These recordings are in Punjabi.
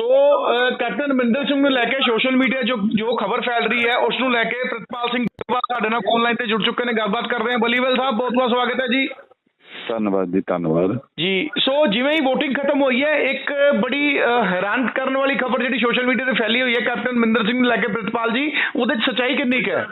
ਸੋ ਕੈਪਟਨ ਅਮਰਿੰਦਰ ਸਿੰਘ ਨੂੰ ਲੈ ਕੇ ਸੋਸ਼ਲ ਮੀਡੀਆ ਜੋ ਜੋ ਖਬਰ ਫੈਲ ਰਹੀ ਹੈ ਉਸ ਨੂੰ ਲੈ ਕੇ ਪ੍ਰਿਤਪਾਲ ਸਿੰਘ ਸਾਡੇ ਨਾਲ ਫੋਨ ਲਾਈਨ ਤੇ ਜੁੜ ਚੁੱਕੇ ਨੇ ਗੱਲਬਾਤ ਕਰ ਰਹੇ ਹਾਂ। ਬਲੀਵਲ ਸਾਹਿਬ ਬਹੁਤ ਬਹੁਤ ਸਵਾਗਤ ਹੈ ਜੀ। ਧੰਨਵਾਦ ਜੀ ਧੰਨਵਾਦ। ਜੀ ਸੋ ਜਿਵੇਂ ਹੀ VOTING ਖਤਮ ਹੋਈ ਹੈ ਇੱਕ ਬੜੀ ਹੈਰਾਨ ਕਰਨ ਵਾਲੀ ਖਬਰ ਜਿਹੜੀ ਸੋਸ਼ਲ ਮੀਡੀਆ ਤੇ ਫੈਲੀ ਹੋਈ ਹੈ ਕੈਪਟਨ ਅਮਰਿੰਦਰ ਸਿੰਘ ਨੂੰ ਲੈ ਕੇ ਪ੍ਰਿਤਪਾਲ ਜੀ ਉਹਦੇ ਚ ਸੱਚਾਈ ਕਿੰਨੀ ਹੈ?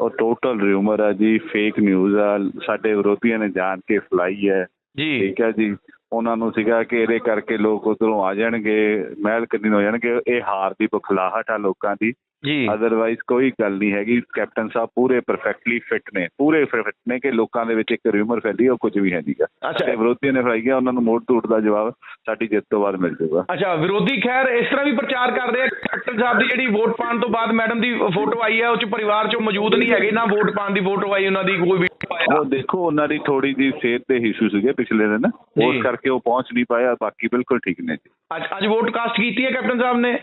ਉਹ ਟੋਟਲ ਰਿਊਮਰ ਹੈ ਜੀ ਫੇਕ ਨਿਊਜ਼ ਆ ਸਾਡੇ ਵਿਰੋਧੀਆਂ ਨੇ ਜਾਣ ਕੇ ਫਲਾਈ ਹੈ। ਜੀ। ਠੀਕ ਹੈ ਜੀ। ਉਹਨਾਂ ਨੂੰ ਸੀਗਾ ਕਿ ਇਹਦੇ ਕਰਕੇ ਲੋਕ ਉਧਰੋਂ ਆ ਜਾਣਗੇ ਮਹਿਲ ਕੰਨੀ ਹੋ ਜਾਣਗੇ ਇਹ ਹਾਰ ਦੀ ਬਖਲਾਹਟ ਆ ਲੋਕਾਂ ਦੀ। ਜੀ। ਅਦਰਵਾਈਜ਼ ਕੋਈ ਗੱਲ ਨਹੀਂ ਹੈਗੀ। ਕੈਪਟਨ ਸਾਹਿਬ ਪੂਰੇ ਪਰਫੈਕਟਲੀ ਫਿੱਟ ਨੇ। ਪੂਰੇ ਫਿੱਟ ਨੇ ਕਿ ਲੋਕਾਂ ਦੇ ਵਿੱਚ ਇੱਕ ਰਿਊਮਰ ਫੈਲੀ ਉਹ ਕੁਝ ਵੀ ਹੈ ਨਹੀਂਗਾ। ਅੱਛਾ। ਸਾਡੇ ਵਿਰੋਧੀਆਂ ਨੇ ਫਲਾਈ ਗਿਆ ਉਹਨਾਂ ਨੂੰ ਮੋੜ ਤੋੜ ਦਾ ਜਵਾਬ ਸਾਡੀ ਜਿੱਤ ਤੋਂ ਬਾਅਦ ਮਿਲ ਜਾਊਗਾ। ਅੱਛਾ ਵਿਰੋਧੀ ਖੈਰ ਇਸ ਤਰ੍ਹਾਂ ਵੀ ਪ੍ਰਚਾਰ ਕਰਦੇ ਆ। ਕੈਪਟਨ ਸਾਹਿਬ ਦੀ ਜਿਹੜੀ ਵੋਟ ਪਾਉਣ ਤੋਂ ਬਾਅਦ ਮੈਡਮ ਦੀ ਫੋਟੋ ਆਈ ਹੈ ਉਹ ਚ ਪਰਿਵਾਰ ਚੋਂ ਮੌਜੂਦ ਨਹੀਂ ਹੈਗੇ ਨਾ ਵੋਟ ਪਾਉਣ ਦੀ ਫੋਟੋ ਆਈ ਉਹਨਾਂ ਦੀ ਕੋਈ ਵੀ ਪਾਇਆ। ਉਹ ਦੇਖੋ ਉਹਨਾਂ ਦੀ ਥੋੜੀ ਜੀ ਸਿਹਤ ਤੇ ਇਸ਼ੂ ਸੀਗੇ ਪਿਛਲੇ ਦਿਨ। ਉਸ ਕਰਕੇ ਉਹ ਪਹੁੰਚ ਨਹੀਂ ਪਾਇਆ ਬਾਕੀ ਬਿਲਕੁਲ ਠੀਕ ਨੇ ਜੀ। ਅੱਜ ਅੱਜ ਵੋਟ ਕਾਸਟ ਕੀਤੀ ਹੈ ਕੈਪਟਨ ਸਾਹਿਬ ਨੇ?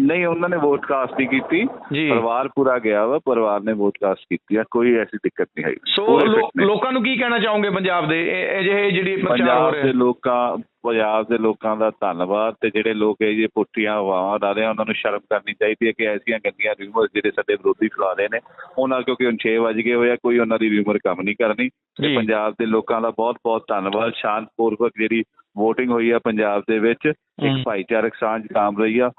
ਨਹੀਂ ਉਹਨਾਂ ਨੇ ਵੋਟ ਕਾਸਟ ਨਹੀਂ ਕੀਤੀ। ਪਰਿਵਾਰ ਪੂਰਾ ਗਿਆ ਵਾ ਪਰਿਵਾਰ ਨੇ ਵੋਟ ਕਾਸਟ ਕੀਤੀ ਆ ਕੋਈ ਐਸੀ ਦਿੱਕਤ ਨਹੀਂ ਹੈਗੀ ਸੋ। ਲੋਕਾਂ ਨੂੰ ਕੀ ਕਹਿਣਾ ਚਾਹੋਗੇ ਪੰਜਾਬ ਦੇ ਇਹ ਇਹ ਜਿਹੇ ਜਿਹੜੀ ਪ੍ਰਚਾਰ ਹੋ ਪੰਜਾਬ ਦੇ ਲੋਕਾਂ ਪੰਜਾਬ ਦੇ ਲੋਕਾਂ ਦਾ ਧੰਨਵਾਦ ਤੇ ਜਿਹੜੇ ਲੋਕ ਇਹ ਜੇ ਪੁੱਠੀਆਂ ਹਵਾਵਾਂ ਉਡਾ ਰਹੇ ਆ ਉਹਨਾਂ ਨੂੰ ਸ਼ਰਮ ਕਰਨੀ ਚਾਹੀਦੀ ਹੈ ਕਿ ਐਸੀਆਂ ਗੰਦੀਆਂ ਰਿਊਮਰ ਜਿਹੜੇ ਸਾਡੇ ਵਿਰੋਧੀ ਫੈਲਾ ਰਹੇ ਨੇ ਉਹਨਾਂ ਕਿਉਂਕਿ ਹੁਣ 6 ਵਜ ਗਏ ਹੋਏ ਆ ਕੋਈ ਉਹਨਾਂ ਦੀ ਰਿਊਮਰ ਕੰਮ ਨਹੀਂ ਕਰਨੀ। ਤੇ ਪੰਜਾਬ ਦੇ ਲੋਕਾਂ ਦਾ ਬਹੁਤ ਬਹੁਤ ਧੰਨਵਾਦ ਸ਼ਾਂਤਪੂਰਵਕ ਜਿਹੜੀ VOTING ਹੋਈ ਆ ਪੰਜਾਬ ਦੇ ਵਿੱਚ ਇੱਕ। ਭਾਈਚਾਰਕ ਸਾਂਝ ਕਾਮ ਰਹੀ ਆ